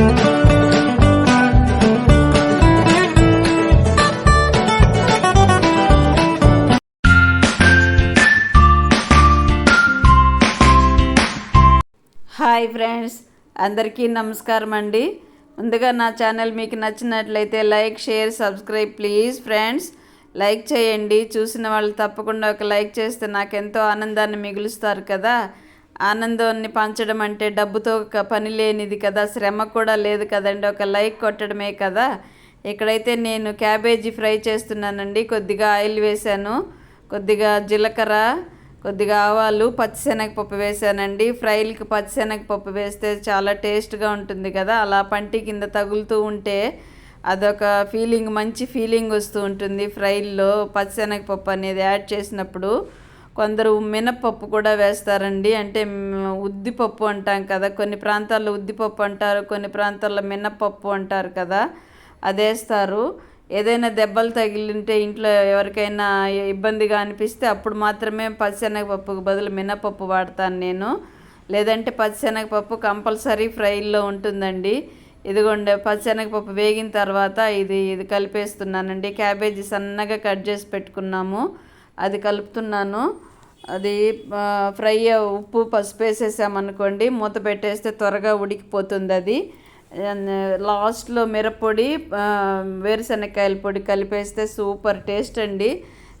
Hi friends అందరికీ నమస్కారం అండి. ముందుగా నా ఛానల్ మీకు నచ్చినట్లయితే like share subscribe please friends. Like చేయండి. చూసిన వాళ్ళు తప్పకుండా ఒక లైక్ చేస్తే నాకు ఎంతో ఆనందాన్ని మిగులుస్తారు కదా. ఆనందాన్ని పంచడం అంటే డబ్బుతో ఒక పని లేనిది కదా శ్రమ కూడా లేదు కదండి. ఒక లైక్ కొట్టడమే కదా. ఇక్కడైతే నేను క్యాబేజీ ఫ్రై చేస్తున్నానండి. కొద్దిగా ఆయిల్ వేశాను. కొద్దిగా జీలకర్ర కొద్దిగా ఆవాలు పచ్చిశనగపప్పు వేసానండి ఫ్రైలకి పచ్చిశనగపప్పు వేస్తే చాలా టేస్ట్గా ఉంటుంది కదా. అలా పంటి కింద తగులుతూ ఉంటే అదొక ఫీలింగ్ మంచి ఫీలింగ్ వస్తూ ఉంటుంది. ఫ్రైల్లో పచ్చిశనగపప్పు అనేది యాడ్ చేసినప్పుడు కొందరు మినప్పప్పు కూడా వేస్తారండి. అంటే ఉద్దిపప్పు అంటాం కదా. కొన్ని ప్రాంతాల్లో ఉద్దిపప్పు అంటారు కొన్ని ప్రాంతాల్లో మినప్పప్పు అంటారు కదా. అదేస్తారు ఏదైనా దెబ్బలు తగిలింటే ఇంట్లో ఎవరికైనా ఇబ్బందిగా అనిపిస్తే అప్పుడు మాత్రమే పచ్చిశనగపప్పుకు బదులు మినపప్పు వాడతాను నేను. లేదంటే పచ్చిశనగపప్పు కంపల్సరీ ఫ్రైల్లో ఉంటుందండి. ఇదిగోండి పచ్చిశనగపప్పు వేగిన తర్వాత ఇది ఇది కలిపేస్తున్నానండి. క్యాబేజీ సన్నగా కట్ చేసి పెట్టుకున్నాము. అది కలుపుతున్నాను. అది ఫ్రై ఉప్పు పసుపు వేసేసామనుకోండి మూత పెట్టేస్తే త్వరగా ఉడికిపోతుంది అది లాస్ట్లో మిరప్పొడి వేరుశనక్కాయల వేరుశనగకాయల పొడి కలిపేస్తే సూపర్ టేస్ట్ అండి.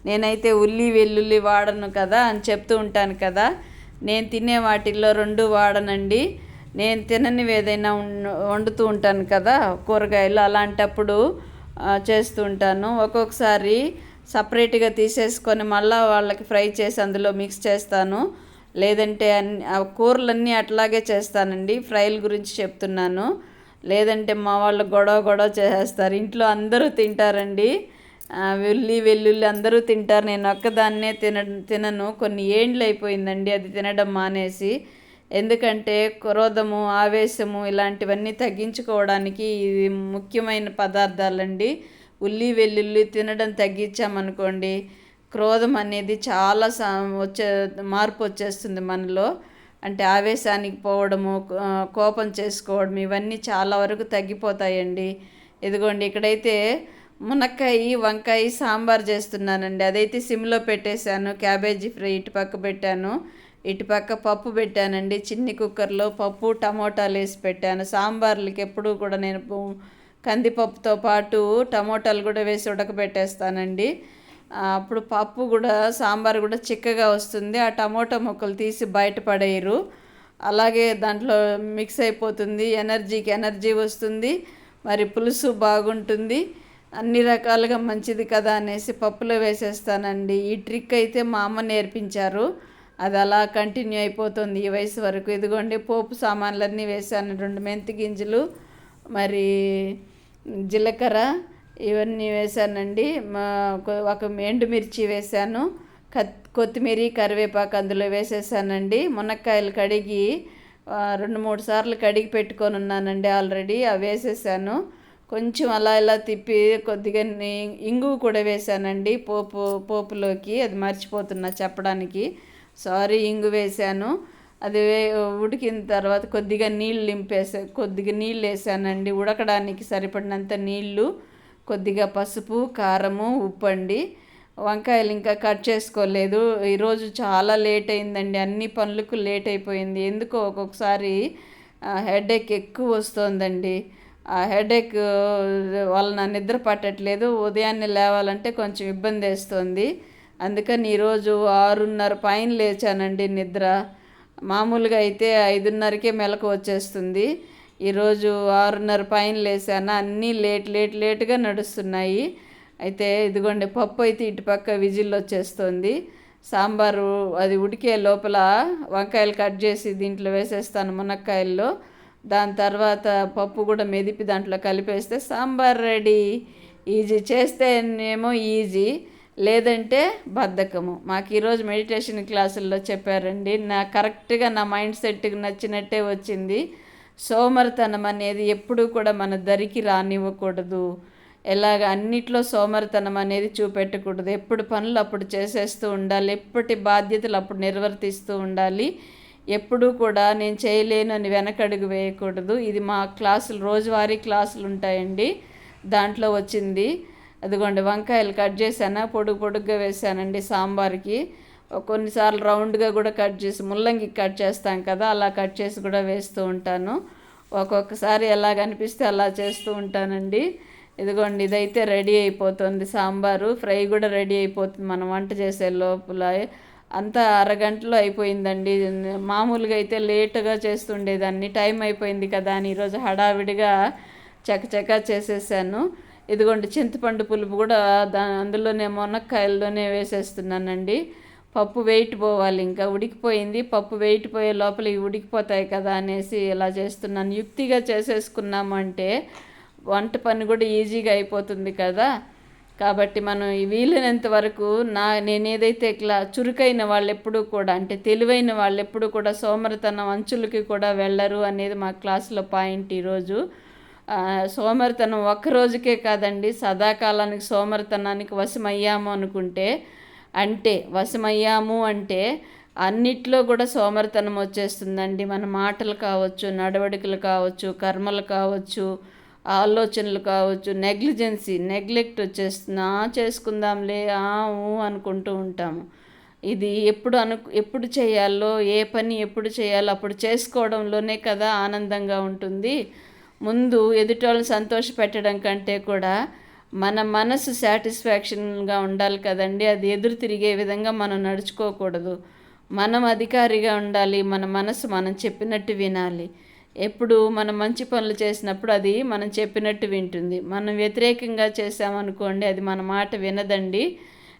నేనైతే ఉల్లి వెల్లుల్లి వాడను కదా అని చెప్తూ ఉంటాను కదా. నేను తినే వాటిల్లో రెండు వాడనండి. నేను తిననివి ఏదైనా వండుతూ ఉంటాను కదా కూరగాయలు అలాంటప్పుడు చేస్తూ ఉంటాను. ఒక్కొక్కసారి సపరేట్గా తీసేసుకొని మళ్ళీ వాళ్ళకి ఫ్రై చేసి అందులో మిక్స్ చేస్తాను. లేదంటే అన్ని ఆ కూరలన్నీ అట్లాగే చేస్తానండి. ఫ్రైల గురించి చెప్తున్నాను. లేదంటే మా వాళ్ళు గొడవ గొడవ చేసేస్తారు. ఇంట్లో అందరూ తింటారండి. వెల్లి వెల్లుల్లి అందరూ తింటారు. నేను ఒక్కదాన్నే తిన తినను. కొన్ని ఏండ్లు అయిపోయిందండి. అది తినడం మానేసి. ఎందుకంటే క్రోధము ఆవేశము ఇలాంటివన్నీ తగ్గించుకోవడానికి ఇది ముఖ్యమైన పదార్థాలండి. ఉల్లి వెల్లుల్లి తినడం తగ్గించామనుకోండి క్రోధం అనేది చాలా సా వచ్చే మార్పు వచ్చేస్తుంది మనలో. అంటే ఆవేశానికి పోవడము కోపం చేసుకోవడం ఇవన్నీ చాలా వరకు తగ్గిపోతాయండి. ఇదిగోండి ఇక్కడైతే మునక్కాయ వంకాయ సాంబార్ చేస్తున్నానండి. అదైతే సిమ్లో పెట్టేశాను. క్యాబేజీ ఫ్రై ఇటుపక్క పెట్టాను. ఇటుపక్క పప్పు పెట్టానండి. చిన్ని కుక్కర్లో పప్పు టమోటాలు వేసి పెట్టాను. సాంబార్లకి ఎప్పుడూ కూడా నేను కందిపప్పుతో పాటు టమోటాలు కూడా వేసి ఉడకబెట్టేస్తానండి. అప్పుడు పప్పు కూడా సాంబార్ కూడా చిక్కగా వస్తుంది. ఆ టమోటా ముక్కలు తీసి బయట పడేయరు. అలాగే దాంట్లో మిక్స్ అయిపోతుంది. ఎనర్జీకి ఎనర్జీ వస్తుంది. మరి పులుసు బాగుంటుంది. అన్ని రకాలుగా మంచిది కదా అనేసి పప్పులో వేసేస్తానండి. ఈ ట్రిక్ అయితే మా అమ్మ నేర్పించారు. అది అలా కంటిన్యూ అయిపోతుంది ఈ వయసు వరకు. ఇదిగోండి పోపు సామాన్లన్నీ వేసాను. రెండు మెంతి గింజలు మరి జీలకర్ర ఇవన్నీ వేసానండి. మా ఒక ఎండుమిర్చి వేసాను. కత్ కొత్తిమీర కరివేపాకు అందులో వేసేసానండి. మునక్కాయలు కడిగి రెండు మూడు సార్లు కడిగి పెట్టుకొని ఉన్నానండి ఆల్రెడీ. అవి వేసేసాను. కొంచెం అలా ఇలా తిప్పి కొద్దిగా ఇంగువ కూడా వేసానండి పోపు పోపులోకి. అది మర్చిపోతున్నా చెప్పడానికి. సారీ ఇంగు వేసాను. అది వే ఉడికిన తర్వాత కొద్దిగా నీళ్ళు నింపేసా కొద్దిగా నీళ్ళు వేసానండి. ఉడకడానికి సరిపడినంత నీళ్ళు కొద్దిగా పసుపు కారము ఉప్పు అండి వంకాయలు ఇంకా కట్ చేసుకోలేదు. ఈరోజు చాలా లేట్ అయిందండి. అన్ని పనులకు లేట్ అయిపోయింది. ఎందుకో ఒక్కొక్కసారి హెడేక్ ఎక్కువ వస్తుందండి. ఆ హెడేక్ వలన నిద్ర పట్టట్లేదు. ఉదయాన్నే లేవాలంటే కొంచెం ఇబ్బంది వేస్తుంది. అందుకని ఈరోజు ఆరున్నర పైన లేచానండి నిద్ర. మామూలుగా అయితే ఐదున్నరకే మెలకు వచ్చేస్తుంది. ఈరోజు ఆరున్నర పైన లేసాను అన్నీ లేట్ లేట్ లేట్గా నడుస్తున్నాయి. అయితే ఇదిగోండి పప్పు అయితే ఇటుపక్క విజిల్ వచ్చేస్తుంది. సాంబారు అది ఉడికే లోపల వంకాయలు కట్ చేసి దీంట్లో వేసేస్తాను మునక్కాయల్లో. దాని తర్వాత పప్పు కూడా మెదిపి దాంట్లో కలిపేస్తే సాంబార్ రెడీ. ఈజీ చేస్తేనేమో ఈజీ. లేదంటే బద్ధకము. మాకు ఈరోజు మెడిటేషన్ క్లాసుల్లో చెప్పారండి నా కరెక్ట్గా నా మైండ్ సెట్కి నచ్చినట్టే వచ్చింది. సోమరితనం అనేది ఎప్పుడూ కూడా మన దరికి రానివ్వకూడదు. ఎలాగ అన్నిట్లో సోమరితనం అనేది చూపెట్టకూడదు. ఎప్పుడు పనులు అప్పుడు చేసేస్తూ ఉండాలి ఎప్పటి బాధ్యతలు అప్పుడు నిర్వర్తిస్తూ ఉండాలి. ఎప్పుడూ కూడా నేను చేయలేను అని వెనకడుగు వేయకూడదు. ఇది మా క్లాసులు రోజువారీ క్లాసులు ఉంటాయండి. దాంట్లో వచ్చింది. అదిగోండి వంకాయలు కట్ చేశాను? పొడుగు పొడుగ్గా వేసానండి సాంబార్కి. కొన్నిసార్లు రౌండ్గా కూడా కట్ చేసి ముల్లంగి కట్ చేస్తాం కదా అలా కట్ చేసి కూడా వేస్తూ ఉంటాను. ఒక్కొక్కసారి ఎలా కనిపిస్తే అలా చేస్తూ ఉంటానండి. ఇదిగోండి ఇదైతే రెడీ అయిపోతుంది సాంబారు. ఫ్రై కూడా రెడీ అయిపోతుంది మనం వంట చేసే లోపల. అంతా అరగంటలో అయిపోయిందండి. మామూలుగా అయితే లేటుగా చేస్తుండేదాన్ని. టైం అయిపోయింది కదా అని ఈరోజు హడావిడిగా చకచకా చేసేసాను. ఇదిగోండి చింతపండు పులుపు కూడా దా అందులోనే మునక్కాయల్లోనే వేసేస్తున్నానండి. పప్పు వెయిట్ పోవాలి ఇంకా ఉడికిపోయింది. పప్పు వెయిట్ పోయే లోపల ఇవి ఉడికిపోతాయి కదా అనేసి ఇలా చేస్తున్నాను. యుక్తిగా చేసేసుకున్నామంటే వంట పని కూడా ఈజీగా అయిపోతుంది కదా. కాబట్టి మనం వీలైనంత వరకు నా నేనేదైతే ఇట్లా చురుకైన వాళ్ళు ఎప్పుడూ కూడా అంటే తెలివైన వాళ్ళు ఎప్పుడూ కూడా సోమరతనం అంచులకి కూడా వెళ్ళరు అనేది మా క్లాస్లో పాయింట్ ఈరోజు. సోమరితనం ఒక్కరోజుకే కాదండి సదాకాలానికి సోమరితనానికి వశమయ్యాము అనుకుంటే అంటే వశమయ్యాము అంటే అన్నిట్లో కూడా సోమరితనం వచ్చేస్తుందండి. మన మాటలు కావచ్చు నడవడికలు కావచ్చు కర్మలు కావచ్చు ఆలోచనలు కావచ్చు నెగ్లిజెన్సీ నెగ్లెక్ట్ వచ్చేస్తుంది. ఆ చేసుకుందాంలే ఊ అనుకుంటూ ఉంటాము. ఇది ఎప్పుడు అను ఎప్పుడు చేయాలో ఏ పని ఎప్పుడు చేయాలో అప్పుడు చేసుకోవడంలోనే కదా ఆనందంగా ఉంటుంది. ముందు ఎదుటోళ్ళని సంతోషపెట్టడం కంటే కూడా మన మనసు సాటిస్ఫాక్షన్గా ఉండాలి కదండి. అది ఎదురు తిరిగే విధంగా మనం నడుచుకోకూడదు. మనం అధికారిగా ఉండాలి మన మనసు మనం చెప్పినట్టు వినాలి. ఎప్పుడు మనం మంచి పనులు చేసినప్పుడు అది మనం చెప్పినట్టు వింటుంది. మనం వ్యతిరేకంగా చేసామనుకోండి అది మన మాట వినదండి.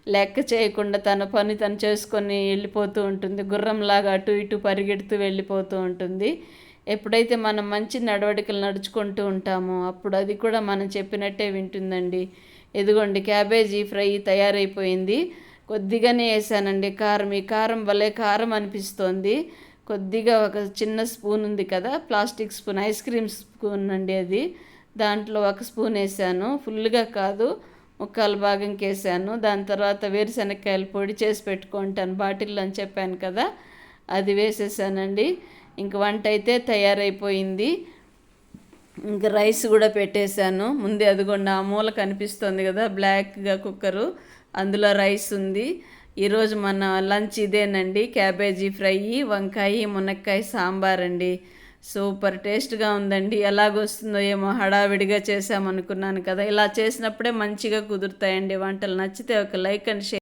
లెక్క చేయకుండా తన పని తను చేసుకొని వెళ్ళిపోతూ ఉంటుంది. గుర్రంలాగా అటు ఇటు పరిగెడుతూ వెళ్ళిపోతూ ఉంటుంది. ఎప్పుడైతే మనం మంచి నడవడికలు నడుచుకుంటూ ఉంటామో అప్పుడు అది కూడా మనం చెప్పినట్టే వింటుందండి. ఎదుగోండి క్యాబేజీ ఫ్రై తయారైపోయింది. కొద్దిగానే వేసానండి కారం. ఈ కారం భలే కారం అనిపిస్తోంది. కొద్దిగా ఒక చిన్న స్పూన్ ఉంది కదా plastic spoon ice cream spoon అండి అది. దాంట్లో ఒక స్పూన్ వేసాను. ఫుల్గా కాదు ముక్కాలు భాగంకి వేసాను. దాని తర్వాత వేరుశనక్కాయలు పొడి చేసి పెట్టుకుంటాను. బాటిల్లో అని చెప్పాను కదా అది వేసేసానండి. ఇంక వంట అయితే తయారైపోయింది. ఇంక రైస్ కూడా పెట్టేశాను. ముందే అదిగోండి ఆ మూల కనిపిస్తుంది కదా బ్లాక్గా కుక్కరు. అందులో రైస్ ఉంది. ఈరోజు మన లంచ్ ఇదేనండి. క్యాబేజీ ఫ్రై వంకాయ మునక్కాయ సాంబార్ అండి. సూపర్ టేస్ట్గా ఉందండి. ఎలాగొస్తుందో ఏమో హడావిడిగా చేసామనుకున్నాను కదా. ఇలా చేసినప్పుడే మంచిగా కుదురుతాయండి వంటలు. నచ్చితే ఒక లైక్ అండ్ షేర్